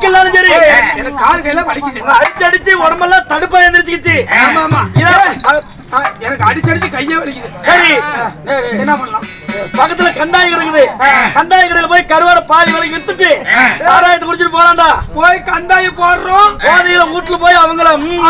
எதுக்கெல்லாம் சரி. எனக்கு கால் கையில வலிக்குது. அடிச்சு அடிச்சு உடம்பெல்லாம் தடுப்பா எந்திரிச்சுக்கிச்சு. ஆமா ஆமா. எனக்கு அடிச்சடிச்சு கையே வலிக்குது. சரி. என்ன பண்ணலாம்? பக்கத்துல கண்டாய் கிடக்குது. கண்டாய் கடையில போய் கருவாட பாதி வரைக்கும் வித்துட்டு சாராயத்தை குடிச்சிட்டு போலாம்டா போய் கந்தாய போடுறோம். போதையில வீட்டுல போய் அவங்கள ம்,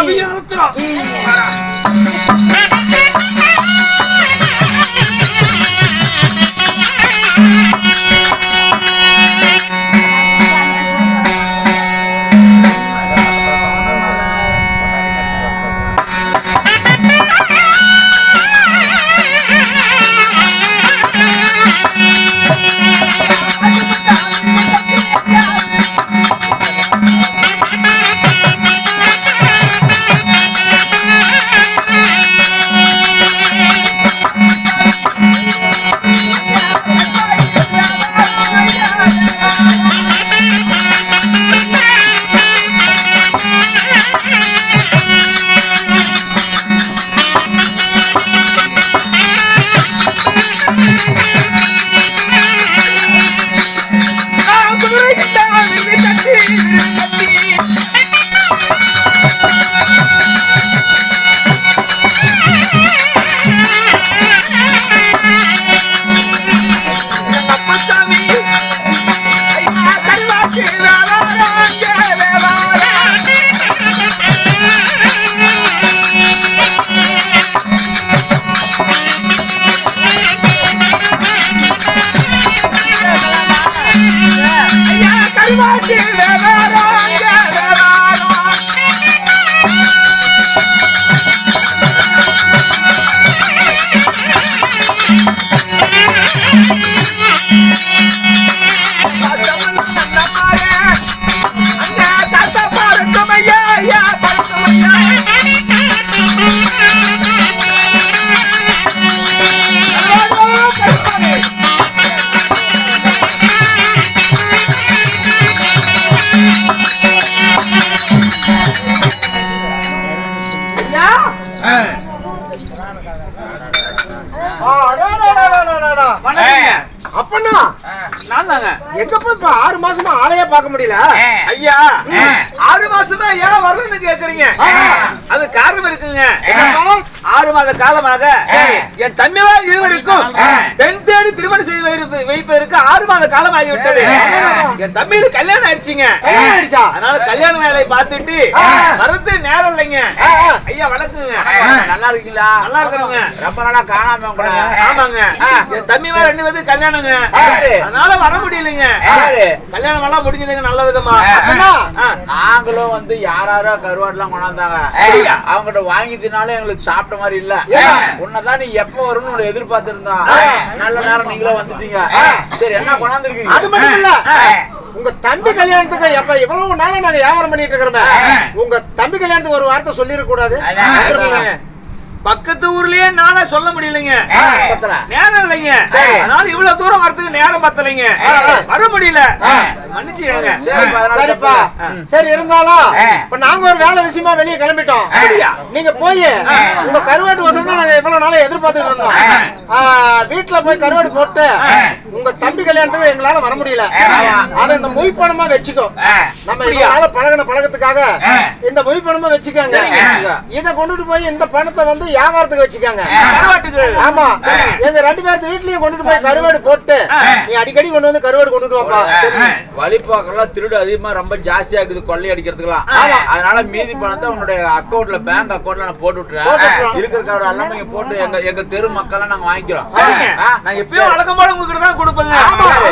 Give it up. அப்பனா நான் தாங்க எங்க போய் இப்ப ஆறு மாசமா ஆளையே பார்க்க முடியல? ஐயா. ஆறு மாசமா ஏன் வரலன்னு கேக்குறீங்க? அது காரணம் இருக்குங்க. ஆறு மாத காலமாக என் தம்பிவார் இருவருக்கும் பெண் தேடி திருமணம் செய்து வைப்பது- வைப்பதற்கு ஆறு மாத காலம் ஆகிவிட்டது என் தம்பிக்கு கல்யாணம் ஆயிடுச்சுங்க. ஆயிடுச்சா? அதனால கல்யாண வேலையை பார்த்துட்டு வரது நேரம் இல்லைங்க. ஐயா வணக்கங்க. நல்லா இருக்கீங்களா? நல்லா இருக்கிறோங்க ரொம்ப நாளா காணாம உங்களை. ஆமாங்க. என் தம்பி வேற ரெண்டு பேருக்கு கல்யாணங்க? அதனால வர முடியலைங்க? கல்யாணம் எல்லாம் முடிஞ்சதுங்க நல்ல விதமா. நாங்களும் வந்து யாராரோ கருவாடுலாம் கொண்டாந்தாங்க. அவங்ககிட்ட வாங்கி தினாலும் எங்களுக்கு சாப்பிட்ட மாதிரி இல்ல. உன்னதான் நீ எப்ப வரும்னு உன்னை எதிர்பார்த்து இருந்தோம் நல்ல நேரம் நீங்களும் வந்துட்டீங்க. சரி என்ன அது கொண்டாந்துருக்கீங்க மட்டும் இல்ல. உங்க தம்பி கல்யாணத்துக்கு எப்ப இவ்வளவு நாளா நாங்க வியாபாரம் பண்ணிட்டு இருக்கிறோமே. உங்க தம்பி கல்யாணத்துக்கு ஒரு வார்த்தை சொல்லிருக்க கூடாது பக்கத்து ஊர்லயே நாளா சொல்ல முடியலைங்க. நேரம் இல்லைங்க. சரி. அதனால இவ்வளவு தூரம் வரதுக்கு நேரம் பத்தலைங்க. வர முடியல. மன்னிச்சுக்கோங்க. சரிப்பா. சரி இருந்தாலும் இப்ப நாங்க ஒரு வேலை விஷயமா வெளியே கிளம்பிட்டோம். அப்படியா? நீங்க போய் உங்க கருவாட்டு வசம் தான் நாங்க இவ்வளவு நாளா எதிர்பார்த்துட்டு இருந்தோம். ஆ, வீட்டுல போய் கருவாடு போட்டு உங்க தம்பி கல்யாணத்துக்கு எங்களால வர முடியல. அதை இந்த மொய் பணமா வச்சுக்கோ நம்ம இவ்வளவு பழகின பழக்கத்துக்காக இந்த மொய் பணமா வச்சுக்கோங்க இத கொண்டுட்டு போய் இந்த பணத்தை வந்து வியாபாரத்துக்கு வச்சுக்கோங்க. கருவாட்டுக்கு. ஆமா. எங்க ரெண்டு பேர்த்து வீட்லயும் கொண்டுட்டு போய் கருவாடு போட்டு நீ அடிக்கடி கொண்டு வந்து கருவாடு கொண்டுட்டு வாப்பா. வழிபாக்கெல்லாம் திருடு அதிகமா ரொம்ப ஜாஸ்தியா இருக்குது கொள்ளை அடிக்கிறதுக்குலாம் அதனால மீதி பணத்தை உன்னுடைய அக்கௌண்ட்ல பேங்க் அக்கௌண்ட்ல நான் போட்டு விட்டுறேன். இருக்கிற கார்டு எல்லாமே இங்க போட்டு எங்க எங்க தெரு மக்கள் நாங்க வாங்கிக்கிறோம்? நான் எப்பயும் வழக்கம் போல உங்ககிட்ட தான்.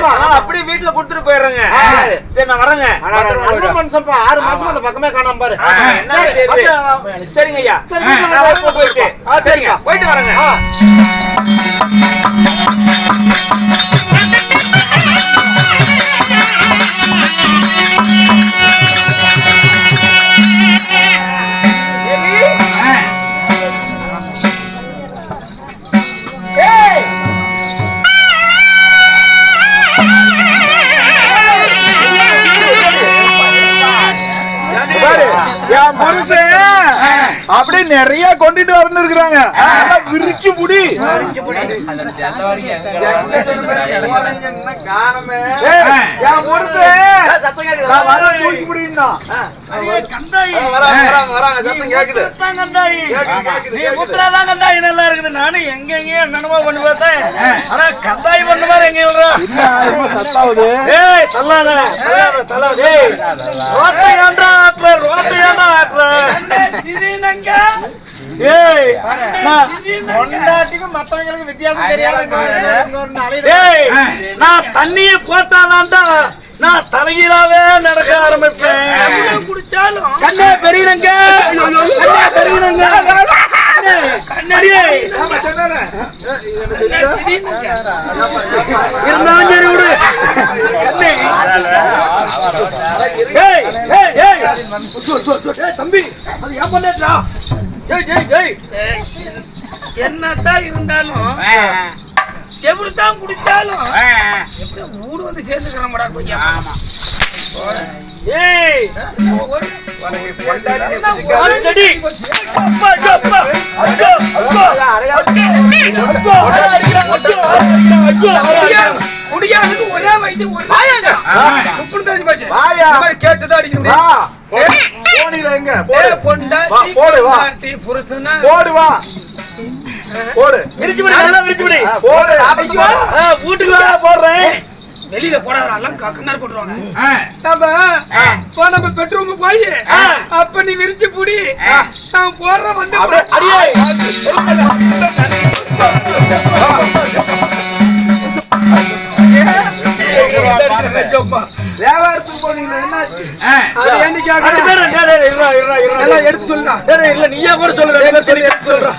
அதனால அப்படியே வீட்டுல கொடுத்துட்டு போயிடுறேங்க. சரி. நான் வரேங்க. மனுஷன்ப்பா ஆறு மாசமா அந்த பக்கமே காணாம பாரு. சரிங்க ஐயா. சரி, போயிட்டு. சரிங்க சரிப்பா. போயிட்டு வரேங்க ஆ. பாரு, என் புருஷன் அப்படியே நிறைய கொண்டுட்டு வரணும் இருக்கிறாங்க. விரிச்சு முடி. நானும் எங்க எங்கேயோ என்னென்னமோ கொண்டு பார்த்தேன் ஆனா கந்தாயி பண்ண மாதிரி எங்கேயும் ஏய் தள்ளாத. தள்ளாத ரோட்டை ஆட்டுற ரோட்டை ஏன்டா ஆட்டுற ஏய் நான் பொண்டாட்டிக்கும் மத்தவங்களுக்கு வித்தியாசம் தெரியாது நான் தண்ணிய போட்டாதான்டா. நான் தலைகீழாவே நடக்க ஆரம்பிப்பேன். குடிச்சாலும் கண்ணே பெரியனங்க கண்ணே பெரியனங்க கண்ணடியே இருந்தாலும் சரி விடு. ஏய் தம்பி அது பண்ணா ஏய் ஏய் ஏய். என்னதான் இருந்தாலும் எவ்வளவுதான் குடிச்சாலும் மூடு வந்து சேர்ந்துக்கிறோம்டா கொஞ்சம் ஏய் கேட்டுதான் அடிக்கணும் வா போனில எங்க ஏ, பொண்டாட்டி, வா, போடு, வா. பொண்டாட்டி, புருஷனா? போடு வா போடு விரிச்சு விடு நல்லா விரிச்சு விடு போடு வீட்டுக்கு போடுறேன் வெளியில போடாத எல்லாம் கக்கனார் போட்டுருவாங்க. நம்ம நம்ம பெட்ரூம் போய். அப்ப நீ விரிச்சு புடி. நான் போடுற வந்து வியாபாரத்துக்கு போனீங்களா? என்னாச்சு? எடுத்து டேய், இல்ல நீயே கூட சொல்லுடா, நீங்க சொல்லி எடுத்து சொல்றா.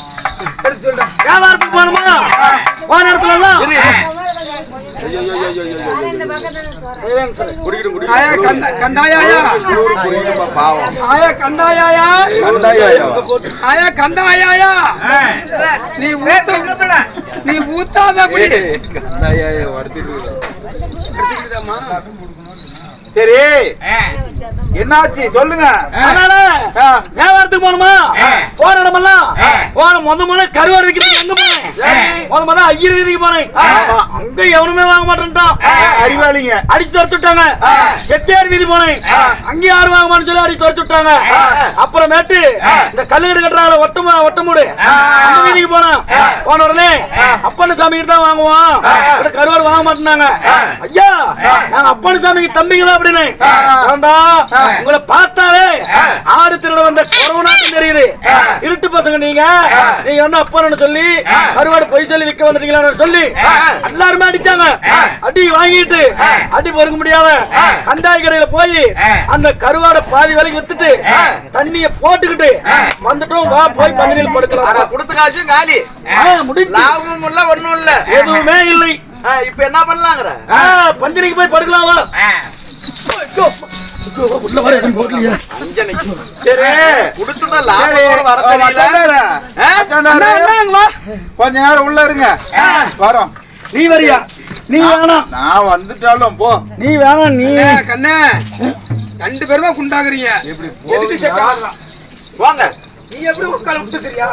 எடுத்து சொல்லுடா வியாபாரத்துக்கு போகணுமா? போன இடத்துல எல்லாம் நீ ஊத்த நீ ஊத்தாத சரி என்னாச்சு சொல்லுங்க அதனால வியாபாரத்துக்கு போகணுமா போற இடமெல்லாம் போன முத முத கருவாடு வைக்கிறீங்க எங்க முத முத ஐயர் வீதிக்கு போனேன். அங்க எவனுமே வாங்க மாட்டேன்ட்டான். அறிவாளிங்க. அடிச்சு துரத்து விட்டாங்க செட்டியார் வீதி போனேன். அங்கேயும் யாரும் வாங்க மாட்டேன்னு சொல்லி அடிச்சு துரத்து விட்டாங்க அப்புறமேட்டு இந்த கல்லுகடு கட்டுறாங்க ஒட்டமு ஒட்டமுடு அந்த வீதிக்கு போனேன். போன உடனே அப்பன்னு சாமி கிட்ட தான் வாங்குவோம். கருவாடு வாங்க மாட்டேனாங்க ஐயா நாங்க அப்பன்னு சாமிக்கு தம்பிங்களா அப்படின்னு. உங்களை பார்த்தாலே ஆடு திருட வந்த கொரோனாட்டு தெரியுது. இருட்டு பசங்க நீங்க. நீங்க வந்து அப்பன்னு சொல்லி கருவாடு பொய் சொல்லி விற்க வந்துட்டீங்களான்னு சொல்லி. எல்லாருமே அடிச்சாங்க. அடி வாங்கிட்டு அடி பொறுக்க முடியாத கந்தாய் கடையில போய் அந்த கருவாடை பாதி விலைக்கு வித்துட்டு தண்ணிய போட்டுக்கிட்டு வந்துட்டோம் வா போய் பந்தனில் படுக்கலாம். கொடுத்த காசு காலி. முடிஞ்சு லாபமும் இல்ல ஒண்ணும் இல்ல. எதுவுமே இல்லை. இப்ப என்ன பண்ணலாங்கிற? ஆ, பஞ்சனைக்கு போய் படுக்கலாம் வா. சரி கொடுத்துதான் லாபம் வர தெரியல. கொஞ்ச நேரம் உள்ள இருங்க. வரோம். நீ வரியா? நீ வேணாம் நான் வந்துட்டாலும் போ. நீ வேணாம் நீ. கண்ணே, ரெண்டு பேருமே குண்டாக்குறீங்க. வாங்க. நீ எப்படி உட்கார விட்டு சரியா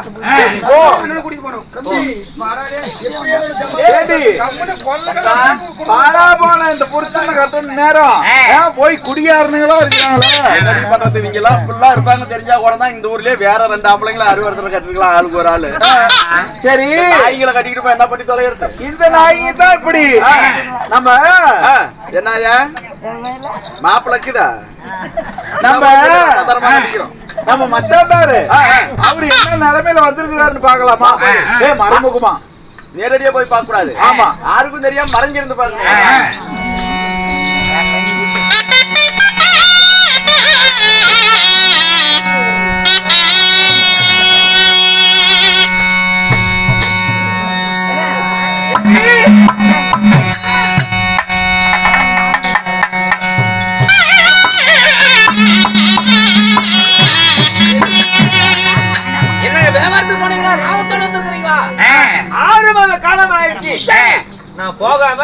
போ. என்ன குடிக்க போறோம் ஏடி பாரா போன இந்த புருஷனை கட்டணும் நேரம். போய் குடியாருனுங்களா இருக்காங்களே என்னடி பண்றது? நீங்க எல்லாம் ஃபுல்லா இருப்பாங்க தெரிஞ்சா கூட தான் இந்த ஊர்லயே வேற ரெண்டு ஆம்பளைங்களை அறுவடத்துல கட்டிருக்கலாம் ஆளுக்கு ஒரு ஆளு. சரி. நாய்களை கட்டிக்கிட்டு போய் என்ன பண்ணி தொலைகிறது? இந்த நாய்க்கு தான் இப்படி. நம்ம என்னயா மாப்பிளக்குதா நம்ம நம்ம மச்சாண்டாரு அவரு என்ன நிலைமையில வந்திருக்கிறாருன்னு பாக்கலாமா ஏ மறைமுகமா. நேரடியா போய் பார்க்க கூடாது ஆமா. யாருக்கும் தெரியாம மறைஞ்சிருந்து பாருங்க. போகாம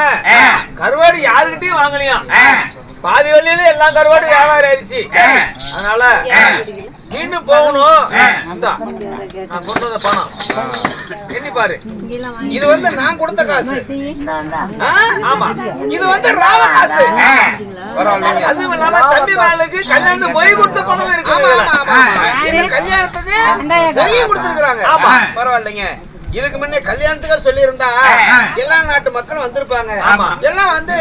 கருவாடு யாருக்கிட்டையும் வாங்கலையாம் பாதி வழியில எல்லாம் கருவாடு வியாபாரம் ஆயிடுச்சு. அதனால மீண்டும் போகணும். நான் கொண்டு வந்த பணம். எண்ணி பாரு. இது வந்து நான் கொடுத்த காசு. ஆ? ஆமா. இது வந்து ராவ காசு. அதுவும் இல்லாம தம்பி மகளுக்கு கல்யாணம் போய் கொடுத்த பணம் இருக்கு கல்யாணத்துக்கு நிறைய கொடுத்துருக்காங்க ஆமா. பரவாயில்லைங்க இதுக்கு முன்னே கல்யாணத்துக்கு சொல்லியிருந்தா எல்லா நாட்டு மக்களும் வந்திருப்பாங்க. எல்லாம் வந்து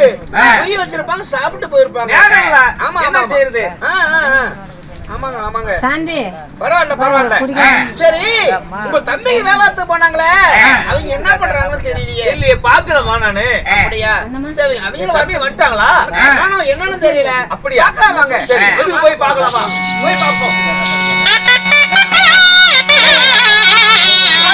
பொய் வச்சிருப்பாங்க சாப்பிட்டு போயிருப்பாங்க? ஆமா என்ன ஆமா செய்யறது? ஆமாங்க ஆமாங்க. பரவாயில்ல பரவாயில்ல சரி உங்க தம்பிக்கு வேலாத்து போனாங்களே? அவங்க என்ன பண்றாங்கன்னு தெரியலையே. இல்லையே பாக்கலமா நானு. அப்படியா? சரி அவங்களும் தம்பி வந்துட்டாங்களா? நானும் என்னன்னு தெரியல. அப்படியா? பார்க்கலாம் வாங்க போய் பார்க்கலாமா? போய் பார்ப்போம்.